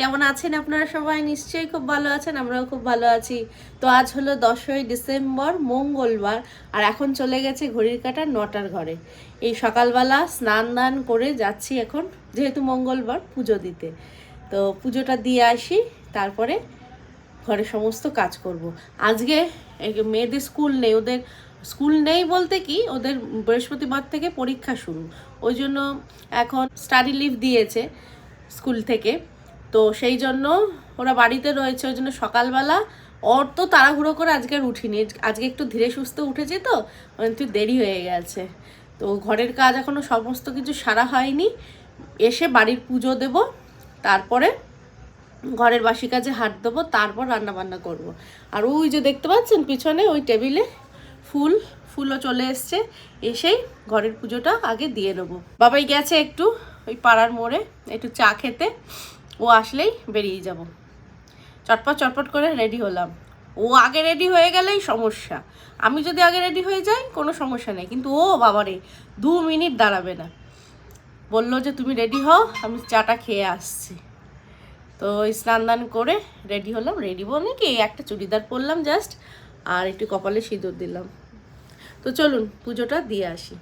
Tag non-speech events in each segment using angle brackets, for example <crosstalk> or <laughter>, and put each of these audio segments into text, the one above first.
কেমন আছেন আপনারা সবাই? নিশ্চয়ই খুব ভালো আছেন, আমরাও খুব ভালো আছি। তো আজ হলো দশই ডিসেম্বর, মঙ্গলবার, আর এখন চলে গেছে ঘড়ির কাটা নটার ঘরে। এই সকালবেলা স্নান দান করে যাচ্ছি এখন, যেহেতু মঙ্গলবার পুজো দিতে। তো পুজোটা দিয়ে আসি, তারপরে ঘরে সমস্ত কাজ করব। আজকে মেয়েদের স্কুল নেই, ওদের স্কুল নেই বলতে কি, ওদের বৃহস্পতিবার থেকে পরীক্ষা শুরু। ওই জন্য এখন স্টাডি লিভ দিয়েছে স্কুল থেকে। তো সেই জন্য ওরা বাড়িতে রয়েছে, ওই জন্য সকালবেলা ওর তো তাড়াহুড়ো করে আজকে আর উঠিনি। আজকে একটু ধীরে সুস্থ উঠেছে তো ওর একটু দেরি হয়ে গেছে। তো ঘরের কাজ এখনও সমস্ত কিছু সারা হয়নি। এসে বাড়ির পুজো দেব, তারপরে ঘরের বাসি কাজে হাত দেবো, তারপর রান্না বান্না করব। আর ওই যে দেখতে পাচ্ছেন পিছনে ওই টেবিলে ফুল, ফুলও চলে এসছে। এসেই ঘরের পুজোটা আগে দিয়ে নেব বাবাই গেছে একটু ওই পাড়ার মোড়ে একটু চা খেতে। ও আসলেই বেরিয়ে যাব। চটপট চটপট করে রেডি হলাম। ও আগে রেডি হয়ে গেলেই সমস্যা। আমি যদি আগে রেডি হয়ে যাই, কোনো সমস্যা নেই। কিন্তু ও বাবারে, দু মিনিট দাঁড়াবে না। বলল যে, তুমি রেডি হও, আমি চাটা খেয়ে আসছি। তো স্নান দান করে রেডি হলাম। রেডি বলে কি, একটা চুড়িদার পরলাম জাস্ট আর একটু কপালে সিঁদুর দিলাম। তো চলুন, পুজোটা দিয়ে আসি।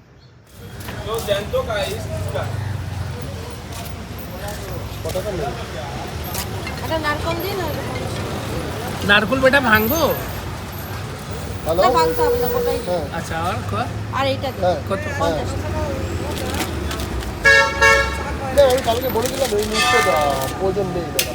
নারকল দিন নারকুল বেটা ভাঙবো? হ্যাঁ। আচ্ছা আর আর এইটা হ্যাঁ। কত? না, আমি কালকে বলেছিলাম এই মুহূর্তে প্রয়োজন নেই ম্যাডাম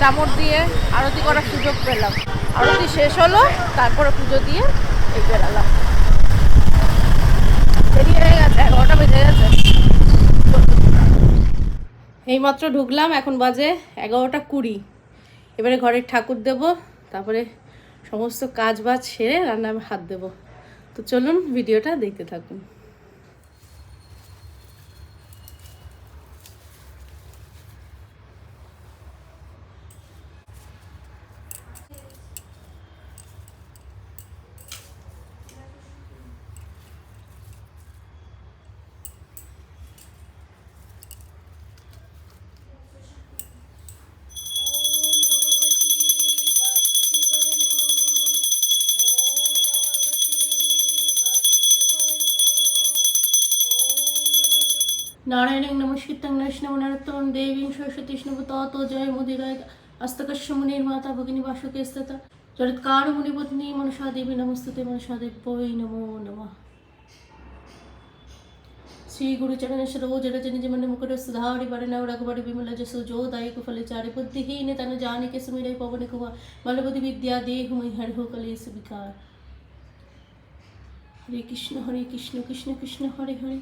চামড় দিয়ে আরতি করার সুযোগ পেলাম। আরতি শেষ হলো, তারপরে পুজো দিয়ে এই বেরালাম হয়ে গেছে, এগারোটা বেজে গেছে। এইমাত্র ঢুকলাম, এখন বাজে এগারোটা কুড়ি। এবারে ঘরের ঠাকুর দেব, তারপরে সমস্ত কাজ বাজ সেরে রান্না হাত দেব। তো চলুন, ভিডিওটা দেখতে থাকুন। নারায়ণ নমস্কৃতং নৈষ্ণব নরোত্তম দেবীং সরস্বতী তত জয় মুদিরায় অস্তকস্য মুনির মাতা ভগিনী বাসকে স্থিত চরিৎকার মুনিপত্নী মনসা দেবী নমস্তুতে মনসা দেব্যই নমো নমঃ श्री गुरु चरण सरोज रज निज मन मुकुट सुधारि वर नव रघुवर विमल जसु जो दायक फल चारि बुद्धिहीन तन जान के सुमिरै पवन कुमार बल बुद्धि विद्या देहु महि हर हो कलेश विकार हरे कृष्ण हरे कृष्ण कृष्ण कृष्ण हरे हरे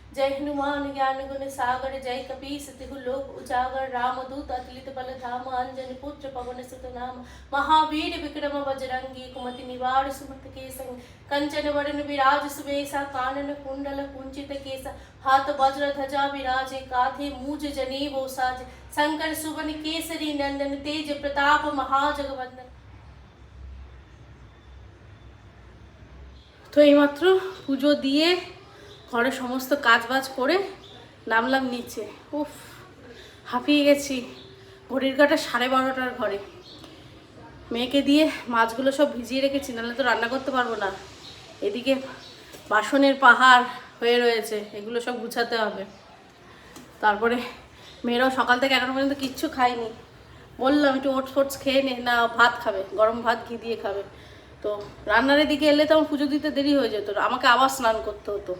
जय हनुमान ज्ञान गुण सागर जय कपीस तिहु लोक उजागर राम दूत अतुलित बल धाम अंजन पुत्र पवन सुत नाम महावीर विक्रम बजरंगी कुमति निवार सुमत के संग कंचन वरण विराज सुबेसा कानन कुंडल कुंचित केसा हाथ वज्र ध्वजा विराजे काधे मूज जनेऊ साज शंकर सुवन केसरी नंदन तेज प्रताप महाजगवंदन তো এইমাত্র পুজো দিয়ে ঘরে সমস্ত কাজ বাজ করে নামলাম নিচে। উফ, হাঁপিয়ে গেছি। ঘড়ির কাটা সাড়ে বারোটার ঘরে। মেয়েকে দিয়ে মাছগুলো সব ভিজিয়ে রেখেছি, নাহলে তো রান্না করতে পারব না। এদিকে বাসনের পাহাড় হয়ে রয়েছে, এগুলো সব গুছাতে হবে। তারপরে মেয়েরাও সকাল থেকে এখনও পর্যন্ত কিচ্ছু খায়নি। বললাম, একটু ওটস ফোটস খেয়ে নে, না ভাত খাবে, গরম ভাত ঘি দিয়ে খাবে। তো রান্নার দিকে এলে তো আমার পুজো দিতে দেরি হয়ে যেত, আমাকে আবার স্নান করতে হতো।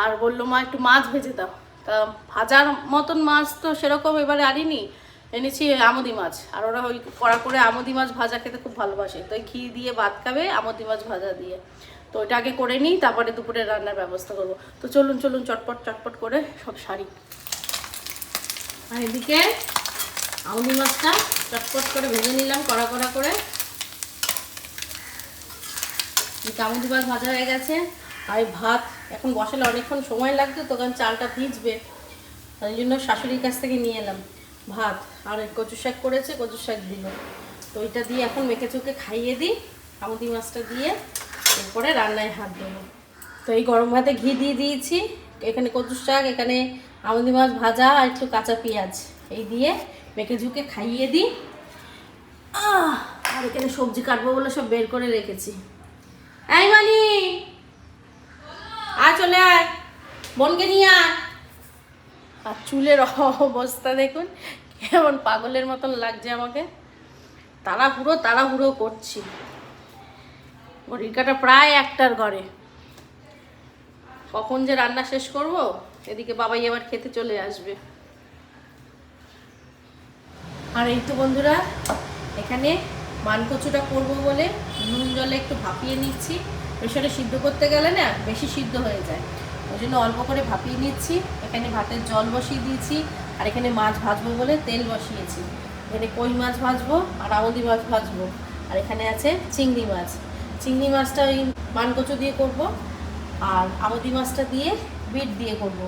আর বলল, মা, একটু মাছ ভেজে দাও। তা ভাজার মতন মাছ তো সেরকম এবারে আনিনি, এনেছি আমদি মাছ। আর ওরা ওই কড়া করে আমদি মাছ ভাজা খেতে খুব ভালোবাসে। তো ঘি দিয়ে ভাত খাবে, আমদি মাছ ভাজা দিয়ে। তো ওইটা আগে করে নিই, তারপরে দুপুরে রান্নার ব্যবস্থা করব। তো চলুন চলুন, চটপট চটপট করে সব সারি। আর এদিকে আমদি মাছটা চটপট করে ভেজে নিলাম, কড়া কড়া করে। কামুদি মাছ ভাজা হয়ে গেছে। আর ভাত এখন বসালে অনেকক্ষণ সময় লাগতো তো কারণ চালটা ভিজবে। তাই জন্য শাশুড়ির কাছ থেকে নিয়ে এলাম ভাত। আর কচু শাক করেছে কচু শাক দিল। তো ওইটা দিয়ে এখন মেখে চুকে খাইয়ে দিই, কামুদি মাছটা দিয়ে এরপরে রান্নায় হাত দেবো। তো এই গরম ভাতে ঘি দিয়ে দিয়েছি, এখানে কচু শাক, এখানে আমুদি মাছ ভাজা আর একটু কাঁচা পেঁয়াজ। এই দিয়ে মেখে ঝুঁকে খাইয়ে দিই। আর এখানে সবজি কাটবো বলে সব বের করে রেখেছি। এই মানি! আয় চলে আয়। বোনকে নিয়ে আয়। আর চুলের অবস্থা দেখুন, কেমন পাগলের মতন লাগছে আমাকে। তাড়াহুড়ো তাড়াহুড়ো করছি। ঘড়ির কাটা প্রায় একটার ঘরে। কখন যে রান্না শেষ করব, এদিকে বাবাই আবার খেতে চলে আসবে। আর এই তো বন্ধুরা, এখানে মানকচুটা করব বলে নুন জলে একটু ভাপিয়ে নিচ্ছি। প্রেশারে সিদ্ধ করতে গেলে না বেশি সিদ্ধ হয়ে যায়। ওই জন্য অল্প করে ভাপিয়ে নিচ্ছি। এখানে ভাতের জল বসিয়ে দিয়েছি আর এখানে মাছ ভাজবো বলে তেল বসিয়েছি। এখানে কই মাছ ভাজবো আর আমদি মাছ ভাজবো। আর এখানে আছে চিংড়ি মাছ। চিংড়ি মাছটা ওই মানকচু দিয়ে করব আর আমদি মাছটা দিয়ে বিট দিয়ে করব।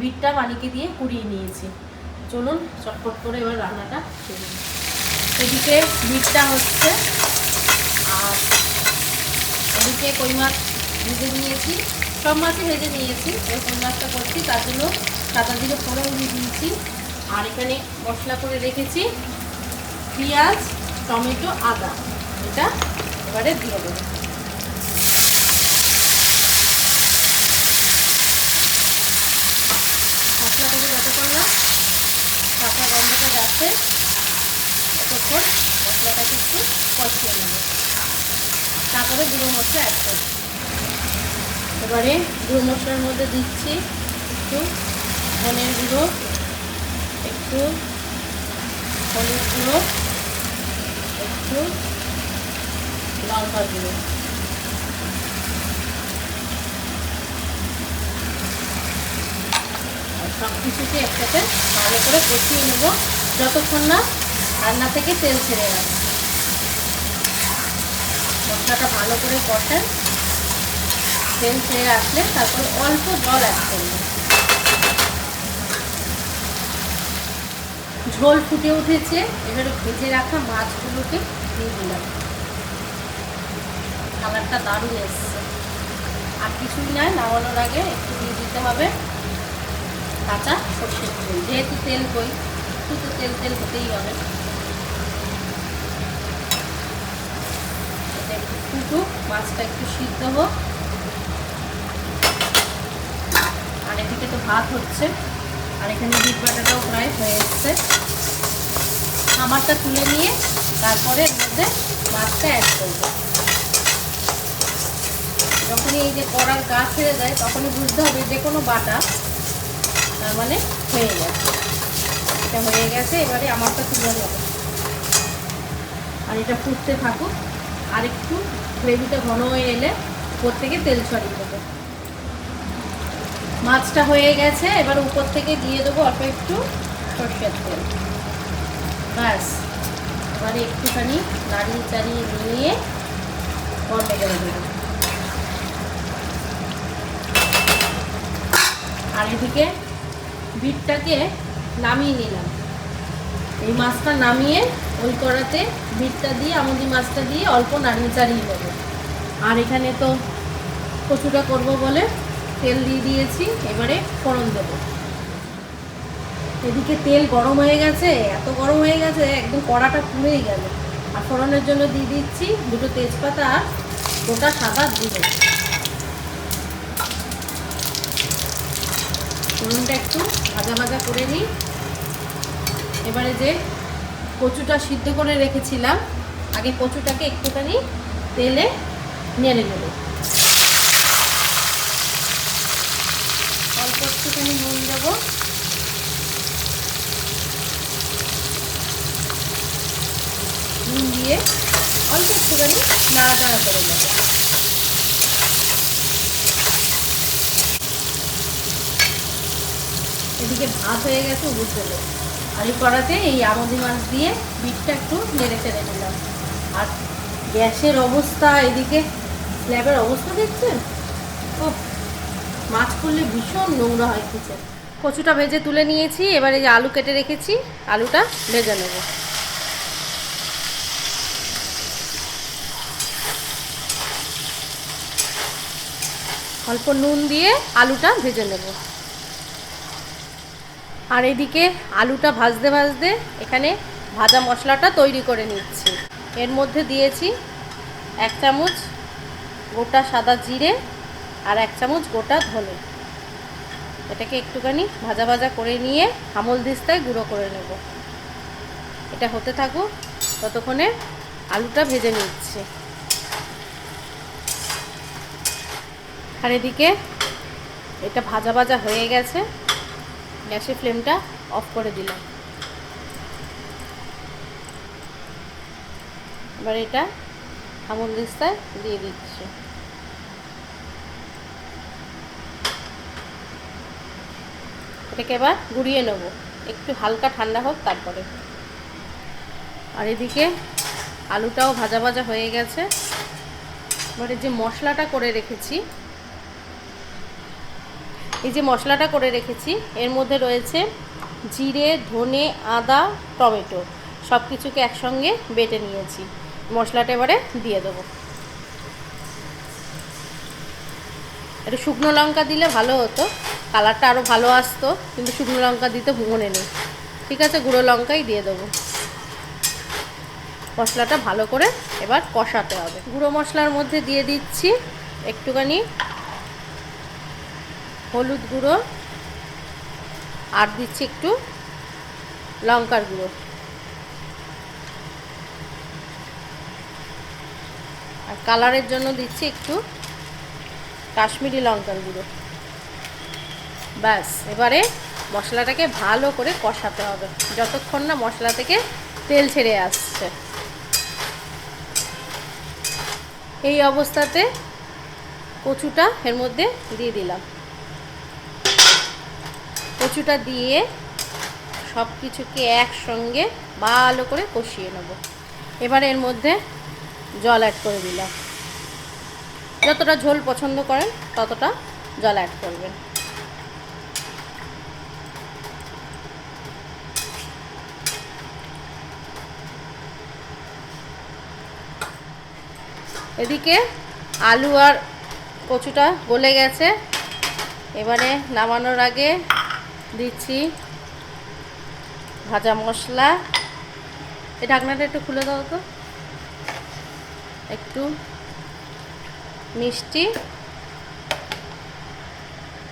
বিটটা মানিকে দিয়ে কুড়িয়ে নিয়েছি। চলুন চটপট করে এবার রান্নাটা এদিকে বিটটা হচ্ছে আর এদিকে কই মাছ ভেজে নিয়েছি। সব মাছই ভেজে নিয়েছি। এবার কই মাছটা করছি, তার জন্য সাদা দিকে ফোড়ন দিয়ে দিয়েছি। আর এখানে মশলা করে রেখেছি পেঁয়াজ, টমেটো, আদা। এটা এবারে দিয়ে দেবো। মশলাটাকে যতক্ষণ না কাঁচা গন্ধটা যাচ্ছে, ততক্ষণ মশলাটাকে একটু কষিয়ে নেব। তারপরে গুঁড়ো মশলা অ্যাড করব এবারে গুঁড়ো মশলার মধ্যে দিচ্ছি একটু ধনের গুঁড়ো, একটু হলুদ গুঁড়ো, একটু লঙ্কা গুঁড়ো। সব কিছুকে একসাথে ভালো করে কষিয়ে নেব, যতক্ষণ না রান্না থেকে তেল ছেড়ে আসে মশলাটা ভালো করে কষেন তেল ছেড়ে আসলে তারপর অল্প জল অ্যাড করবেন ঝোল ফুটে উঠেছে। এবারে ভেজে রাখা মাছগুলোকে দিয়ে দিলাম। কালারটা দারুণ এসছে। আর কিছুই নয় নামানোর আগে একটু দিয়ে দিতে হবে কাঁচা সর্ষের তেল। যেহেতু তেল কই একটু তো তেল তেল হতেই হবে এটা একটু, মাছটা একটু সিদ্ধ হোক। আর এদিকে তো ভাত হচ্ছে। আর এখানে বিট বাটাটাও প্রায় হয়ে এসছে। খাবারটা তুলে নিয়ে তারপরে এর মধ্যে মাছটা অ্যাড করব। যখনই এই যে কড়ার গা ছেড়ে যায়, তখনই বুঝতে হবে যে কোনো বাটা, তার মানে হয়ে গেছে। এটা হয়ে গেছে, এবারে আমারটা তুলে নেব। আর এটা ফুটতে থাকুক। আর একটু গ্রেভিটা ঘন হয়ে এলে উপর থেকে তেল ছড়িয়ে দেবো। মাছটা হয়ে গেছে, এবার উপর থেকে দিয়ে দেবো অল্প একটু সর্ষের তেল। ব্যাস, এবারে একটুখানি নাড়িয়ে চাড়িয়ে নিয়ে গরমে গেলে দেবো আর এদিকে বিটটাকে নামিয়ে নিলাম। এই মাছটা নামিয়ে ওই কড়াতে বিটটা দিয়ে আমদি মাছটা দিয়ে অল্প নাড়িয়ে চাড়িয়ে দেবো আর এখানে তো কচুটা করব বলে তেল দিয়ে দিয়েছি, এবারে ফোড়ন দেবো। এদিকে তেল গরম হয়ে গেছে, এত গরম হয়ে গেছে, একদম কড়াটা পুড়েই গেল। আর ফোড়নের জন্য দিয়ে দিচ্ছি দুটো তেজপাতা আর গোটা সাদা জিরে। ফোড়নটা একটু ভাজা ভাজা করে নিই। এবারে যে কচুটা সিদ্ধ করে রেখেছিলাম। আগে কচুটাকে একটুখানি তেলে নেড়ে নেব। অল্প একটুখানি নুন দেবো। দিয়ে অল্প একটুখানি নাড়াচাড়া করে নেব। এদিকে ভাত হয়ে গেছে দেবো আর এই কড়াতে এই আমদি মাছ দিয়ে বিটটা একটু নেড়ে চেড়ে নিলাম। আর গ্যাসের অবস্থা এদিকে, স্ল্যাবের অবস্থা দেখছেন? ও মাছ করলে ভীষণ নোংরা হয় কিচেন কচুটা ভেজে তুলে নিয়েছি, এবারে যে আলু কেটে রেখেছি, আলুটা ভেজে নেব। অল্প নুন দিয়ে আলুটা ভেজে নেব। আর এদিকে আলুটা ভাজতে ভাজতে এখানে ভাজা মশলাটা তৈরি করে নিচ্ছি। এর মধ্যে দিয়েছি এক চামচ গোটা সাদা জিরে আর এক চামচ গোটা ধনে। এটাকে একটুখানি ভাজা ভাজা করে নিয়ে হামল দিস্তায় গুঁড়ো করে নেব। এটা হতে থাকুক, ততক্ষণে আলুটা ভেজে নিচ্ছে। আর এদিকে এটা ভাজা ভাজা হয়ে গেছে। গ্যাসের ফ্লেমটা অফ করে দিলাম। এবার এটা আমল দিস্তায় দিয়ে দিচ্ছি। এটাকে এবার গুঁড়িয়ে নেব। একটু হালকা ঠান্ডা হোক তারপরে। আর এদিকে আলুটাও ভাজা ভাজা হয়ে গেছে। এবারে যে মশলাটা করে রেখেছি এই যে মশলাটা করে রেখেছি, এর মধ্যে রয়েছে জিরে, ধনে, আদা, টমেটো সব কিছুকে একসঙ্গে বেটে নিয়েছি। মশলাটা এবারে দিয়ে দেবো। একটু শুকনো লঙ্কা দিলে ভালো হতো, কালারটা আরও ভালো আসতো, কিন্তু শুকনো লঙ্কা দিতে মনে নেই। ঠিক আছে, গুঁড়ো লঙ্কাই দিয়ে দেবো। মশলাটা ভালো করে এবার কষাতে হবে। গুঁড়ো মশলার মধ্যে দিয়ে দিচ্ছি একটুখানি হলুদ গুঁড়ো, আর দিচ্ছি একটু লঙ্কার গুঁড়ো। আর কালারের জন্য দিচ্ছি একটু কাশ্মীরি লঙ্কার গুঁড়ো। ব্যাস, এবারে মশলাটাকে ভালো করে কষাতে হবে, যতক্ষণ না মশলা থেকে তেল ছেড়ে আসছে। এই অবস্থাতে কচুটা এর মধ্যে দিয়ে দিলাম। কচুটা দিয়ে সব কিছুকে একসঙ্গে ভালো করে কষিয়ে নেব। এবার এর মধ্যে জল অ্যাড করে দিলাম। যতটা ঝোল পছন্দ করেন, ততটা জল অ্যাড করবেন। এদিকে আলু আর কচুটা গলে গেছে। এবারে নামানোর আগে দিচ্ছি ভাজা মশলা। এই ঢাকনাটা একটু খুলে দাও তো। একটু মিষ্টি।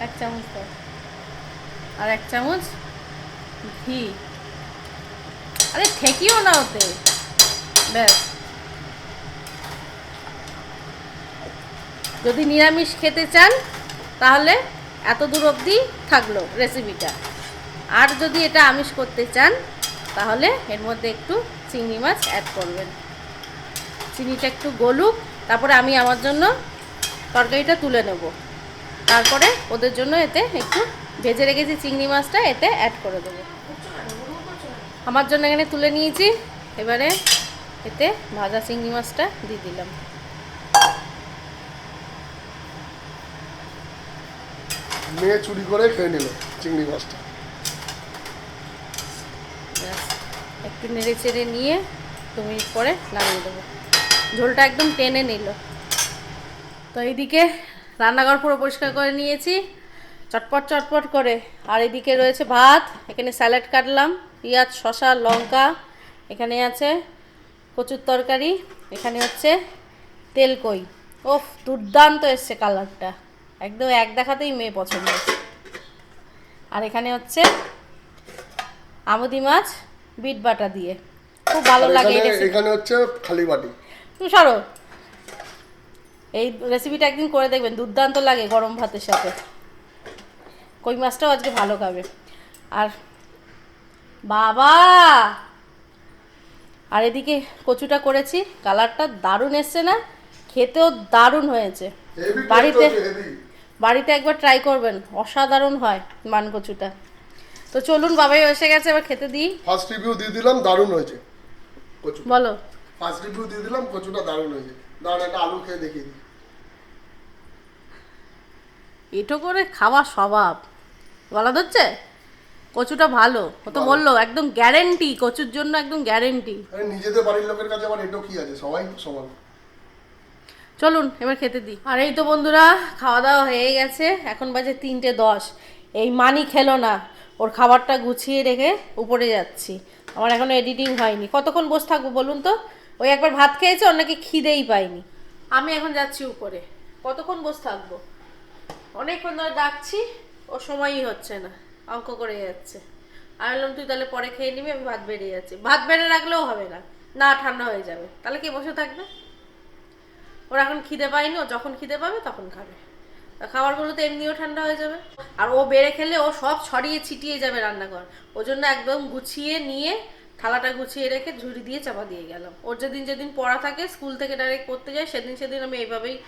এক চামচ আর এক চামচ ঘি। আরে ঠেকিও না ওতে। ব্যাস। যদি নিরামিষ খেতে চান, তাহলে এত দূর অবধি থাকল রেসিপিটা আর যদি এটা আমিষ করতে চান, তাহলে এর মধ্যে একটু চিংড়ি মাছ অ্যাড করবেন। চিনিটা একটু গলুক, তারপরে আমি আমার জন্য তরকারিটা তুলে নেব। তারপরে ওদের জন্য এতে একটু ভেজে রেখেছি চিংড়ি মাছটা, এতে অ্যাড করে দেবো। আমার জন্য এখানে তুলে নিয়েছি। এবারে এতে ভাজা চিংড়ি মাছটা দিয়ে দিলাম। মেয়ে চুরি করে খেয়ে নিল চিংড়ি মাছটা। একটু নেড়ে চেড়ে নিয়ে মিনিট পরে নামিয়ে দেবো। ঝোলটা একদম টেনে নিল। তো এইদিকে রান্নাঘর পুরো পরিষ্কার করে নিয়েছি। চটপট চটপট করে। আর এদিকে রয়েছে ভাত, এখানে স্যালাড কাটলাম, পেঁয়াজ, শসা, লঙ্কা, এখানে আছে কচুর তরকারি, এখানে হচ্ছে তেল কই ওফ, দুর্দান্ত এসছে কালারটা একদম এক দেখাতেই মেয়ে পছন্দ আর এখানে হচ্ছে আমদি মাছ বিট বাটা দিয়ে। খুব ভালো লাগে এখানে হচ্ছে খালি বাটি। সরো। এই রেসিপিটা একদিন করে দেখবেন দুর্দান্ত লাগে গরম ভাতের সাথে। কই মাছটাও আজকে ভালো খাবে। আর বাবা! আর এদিকে কচুটা করেছি কালারটা দারুণ এসছে না? খেতেও দারুণ হয়েছে। বাড়িতে বাড়িতে একবার ট্রাই করবেন অসাধারণ হয় মান কচুটা তো চলুন বাবাই এসে গেছে এবার খেতে দিই। ফার্স্ট রিভিউ দিয়ে দিলাম দারুণ হয়েছে। কচু। বলো। ফার্স্ট রিভিউ দিয়ে দিলাম কচুটা দারুণ হয়েছে। দাঁড়ান একটা আলু খেয়ে দেখিয়ে দিই। এটো করে খাওয়া স্বভাব। গলা ধরছে? কচুটা ভালো। ও তো বলল একদম গ্যারেন্টি কচুর জন্য একদম গ্যারেন্টি আরে নিজেদের বাড়ির লোকের কাছে আবার এটো কি আছে? সবাই সমান। চলুন, এবার খেতে দিই। আর এই তো বন্ধুরা, খাওয়া দাওয়া হয়ে গেছে। এখন বাজে তিনটে দশ। এই মানি খেলো না। ওর খাবারটা গুছিয়ে রেখে উপরে যাচ্ছি। আমার এখনও এডিটিং হয়নি। কতক্ষণ বসে থাকব বলুন তো? ওই একবার ভাত খেয়েছে, ওর নাকি খিদেই পাইনি। আমি এখন যাচ্ছি উপরে। কতক্ষণ বসে থাকব? অনেকক্ষণ ধরে ডাকছি, ও সময়ই হচ্ছে না। অঙ্ক করে যাচ্ছে। আমি বললাম, তুই তাহলে পরে খেয়ে নিবি, আমি ভাত বেরিয়ে যাচ্ছি। ভাত বেড়ে রাখলেও হবে না। না, ঠান্ডা হয়ে যাবে। তাহলে কি বসে থাকবে? ওর এখন খিদে পায়নি, ও যখন খিদে পাবে তখন খাবে। খাবারগুলো তো এমনিও ঠান্ডা হয়ে যাবে। আর ও বেড়ে খেলে ও সব ছড়িয়ে ছিটিয়ে যাবে রান্নাঘর। ওর জন্য একদম গুছিয়ে নিয়ে থালাটা গুছিয়ে রেখে ঝুড়ি দিয়ে চাপা দিয়ে গেলাম। ওর যেদিন যেদিন পড়া থাকে, স্কুল থেকে ডাইরেক্ট পড়তে যায়, সেদিন সেদিন আমি এইভাবেই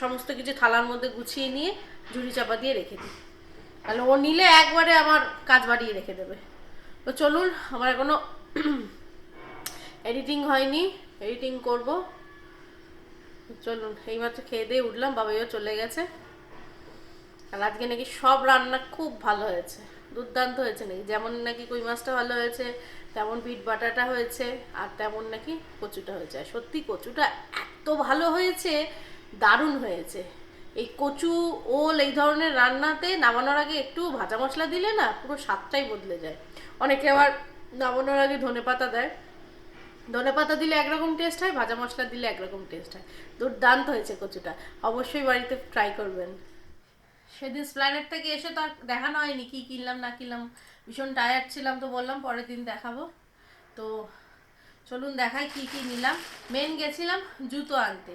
সমস্ত কিছু থালার মধ্যে গুছিয়ে নিয়ে ঝুড়ি চাপা দিয়ে রেখে দিই। তাহলে ও নিলে একবারে আমার কাজ বাড়িয়ে রেখে দেবে। তো চলুন, আমার এখনও <clears throat> এডিটিং হয়নি। এডিটিং করব। চলুন, এইমাত্র খেয়ে দিয়ে উঠলাম, বাবাইও চলে গেছে। আর আজকে নাকি সব রান্না খুব ভালো হয়েছে, দুর্দান্ত হয়েছে নাকি? যেমন নাকি কই মাছটা ভালো হয়েছে, তেমন বিট বাটাটা হয়েছে, আর তেমন নাকি কচুটা হয়েছে। আর সত্যি কচুটা এত ভালো হয়েছে, দারুণ হয়েছে। এই কচু, ওল এই ধরনের রান্নাতে নামানোর আগে একটু ভাজা মশলা দিলে না পুরো স্বাদটাই বদলে যায়। অনেকে আবার নামানোর আগে ধনে পাতা দেয় ধনে পাতা দিলে একরকম টেস্ট হয়, ভাজা মশলা দিলে একরকম টেস্ট হয়। দুর্দান্ত হয়েছে কচুটা, অবশ্যই বাড়িতে ট্রাই করবেন। সেদিন স্প্ল্যানেট থেকে এসে তো আর দেখানো হয়নি কী কিনলাম, না কিনলাম। ভীষণ টায়ার্ড ছিলাম তো বললাম, পরের দিন দেখাবো। তো চলুন দেখাই কি কি নিলাম। মেন গেছিলাম জুতো আনতে।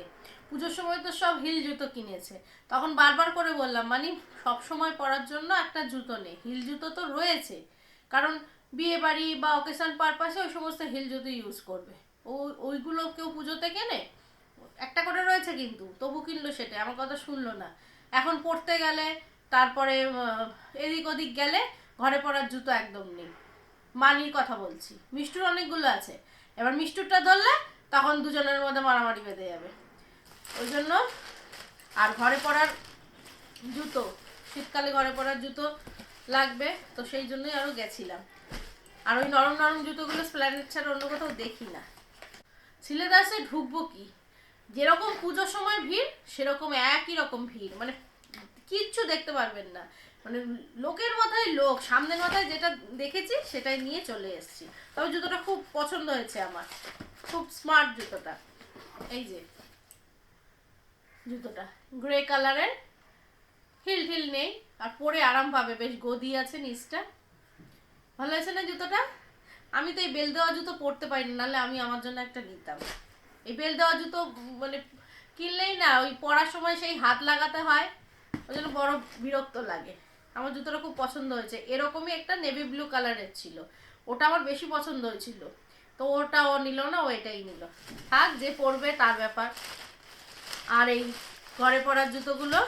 পুজোর সময় তো সব হিল জুতো কিনেছে। তখন বারবার করে বললাম মানে সব সময় পরার জন্য একটা জুতো নেই হিল জুতো তো রয়েছে। কারণ বিয়ে বাড়ি বা অকেশন পারপাসে ওই সমস্ত হিল জুতো ইউজ করবে। ও, ওইগুলো কেউ পুজোতে কেনে? একটা করে রয়েছে কিন্তু, তবু কিনলো সেটা, আমার কথা শুনলো না। এখন পড়তে গেলে, তারপরে এদিক ওদিক গেলে ঘরে পড়ার জুতো একদম নেই। মানির কথা বলছি, মিষ্টুর অনেকগুলো আছে। এবার মিষ্টুরটা ধরলে, তখন দুজনের মধ্যে মারামারি বেঁধে যাবে। ওই জন্য, আর ঘরে পড়ার জুতো, শীতকালে ঘরে পড়ার জুতো লাগবে, তো সেই জন্যই আরও গেছিলাম। আর ওই নরম নরম জুতোগুলো স্প্ল্যানেট ছাড়া অন্য কোথাও দেখি না। সিলেদাসে ঢুকবো কি? যেরকম পুজোর সময় ভিড়, সেরকম একই রকম ভিড়। মানে কিচ্ছু দেখতে পারবেন না। মানে লোকের মাথায় লোক, সামনের মাথায় যেটা দেখেছি সেটাই নিয়ে চলে এসেছি। তবে জুতোটা খুব পছন্দ হয়েছে আমার। খুব স্মার্ট জুতোটা। এই যে, জুতোটা। গ্রে কালারের। হিল টিল নেই। আর পরে আরাম পাবে। বেশ গদি আছে, নিচটা। ভালো আছে না জুতোটা? আমি তো এই বেল দেওয়া জুতো পরতে পারি না নাহলে আমি আমার জন্য একটা নিতাম। এই বেল দেওয়া জুতো মানে কিনলেই না, ওই পরার সময় সেই হাত লাগাতে হয়, ওই জন্য বড় বিরক্ত লাগে। আমার জুতোটা খুব পছন্দ হয়েছে। এরকমই একটা নেভি ব্লু কালারের ছিল। ওটা আমার বেশি পছন্দ হয়েছিল। তো ওটা ও নিল না, ও এটাই নিল। থাক, যে পরবে তার ব্যাপার। আর এই ঘরে পরার জুতোগুলো,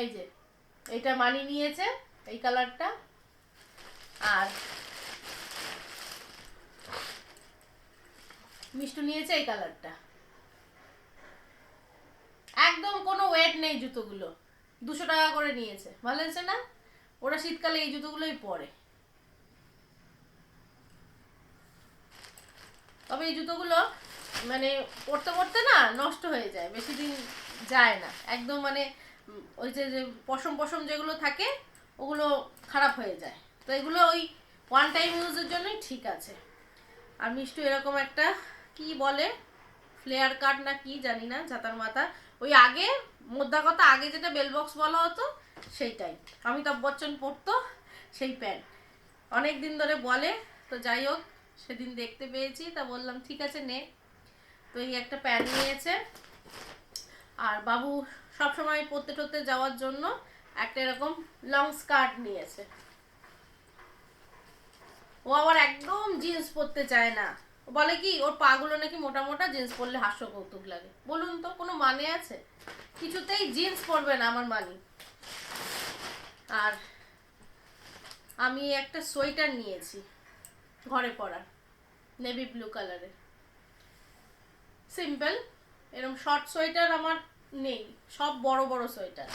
এই যে এটা মানি নিয়েছে, এই কালারটা আর মিষ্টু নিয়েছে এই কালারটা। একদম কোনো ওয়েট নেই জুতোগুলো। দুশো টাকা করে নিয়েছে। ভালো হয়েছে না? ওরা শীতকালে এই জুতোগুলোই পরে। তবে এই জুতোগুলো মানে পরতে পরতে না নষ্ট হয়ে যায়, বেশি দিন যায় না। একদম মানে ওই যে যে পশম পশম যেগুলো থাকে, ওগুলো খারাপ হয়ে যায়। তো এগুলো ওই ওয়ান টাইম ইউজের জন্যই ঠিক আছে। আর মিষ্টু এরকম একটা, কি বলে ফ্লেয়ার কাট না কি জানি না জাতার মাথা ওই আগে, মোদ্দা কথা, আগে যেটা বেল বক্স বলা হতো, সেইটাই। অমিতাভ বচ্চন পরতো সেই প্যান্ট। অনেক দিন ধরে বলে, তো যাই হোক, সেদিন দেখতে পেয়েছি, তা বললাম, ঠিক আছে, নে। তো এই একটা প্যান্ট নিয়েছে। আর বাবু সব সময় পড়তে টরতে যাওয়ার জন্য একটা এরকম লং স্কার্ট নিয়েছে। ও আবার একদম জিন্স পরতে চায় না। বলে কি, ওর পাগুলো নাকি মোটা মোটা জিন্স পরলে হাস্য কৌতুক লাগে। বলুন তো, কোনো মানে আছে? কিছুতেই জিন্স পরবে না আমার মানি। আর আমি একটা সোয়েটার নিয়েছি, ঘরে পরার নেভি ব্লু কালারের সিম্পল এরকম শর্ট সোয়েটার আমার নেই, সব বড় বড় সোয়েটার।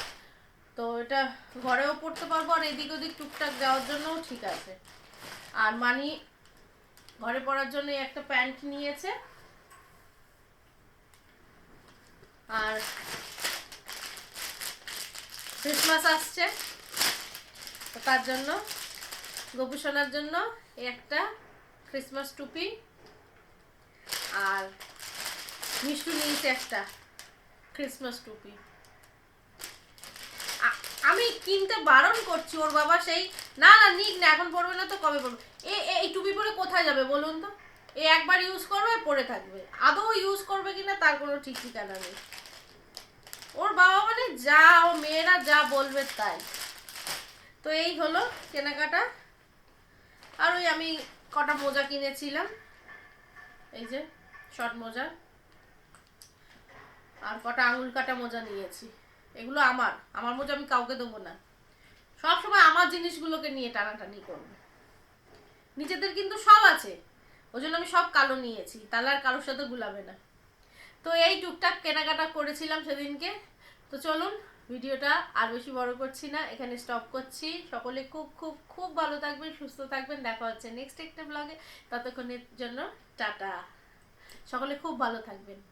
তো এটা ঘরেও পরতে পারব, আর এদিক ওদিক টুকটাক যাওয়ার জন্যও ঠিক আছে। আর মানি ঘরে পরার জন্য একটা প্যান্ট নিয়েছে। আর ক্রিসমাস আসছে। তার জন্য গোপুসোনার জন্য একটা ক্রিসমাস টুপি। আর মিষ্টু নিয়েছে একটা ক্রিসমাস টুপি। আমি কিনতে বারণ করছি, ওর বাবা সেই, না না, নিক না, এখন পড়বে না তো কবে পড়বে? এ এই টুপি পরে কোথায় যাবে বলুন তো? এ একবার ইউজ করবে, পরে থাকবে। আদৌ ইউজ করবে কিনা তার কোনো ঠিক ঠিকানা নেই। ওর বাবা মানে যা, ও মেয়েরা যা বলবে তাই। তো এই হলো কেনাকাটা। আর ওই আমি কটা মোজা কিনেছিলাম। এই যে শর্ট মোজা। আর কটা আঙুল কাটা মোজা নিয়েছি। এগুলো আমার। আমার মোজা আমি কাউকে দেবো না। সব সময় আমার জিনিসগুলোকে নিয়ে টানাটানি করব। নিজেদের কিন্তু সব আছে। ওই জন্য আমি সব কালো নিয়েছি। তাহলে আর কারোর সাথে গুলাবে না। তো এই টুকটাক কেনাকাটা করেছিলাম সেদিনকে। তো চলুন, ভিডিওটা আর বেশি বড় করছি না। এখানে স্টপ করছি। সকলে খুব খুব খুব ভালো থাকবেন, সুস্থ থাকবেন। দেখা হচ্ছে নেক্সট একটা ব্লগে ততক্ষণের জন্য টাটা। সকলে খুব ভালো থাকবেন।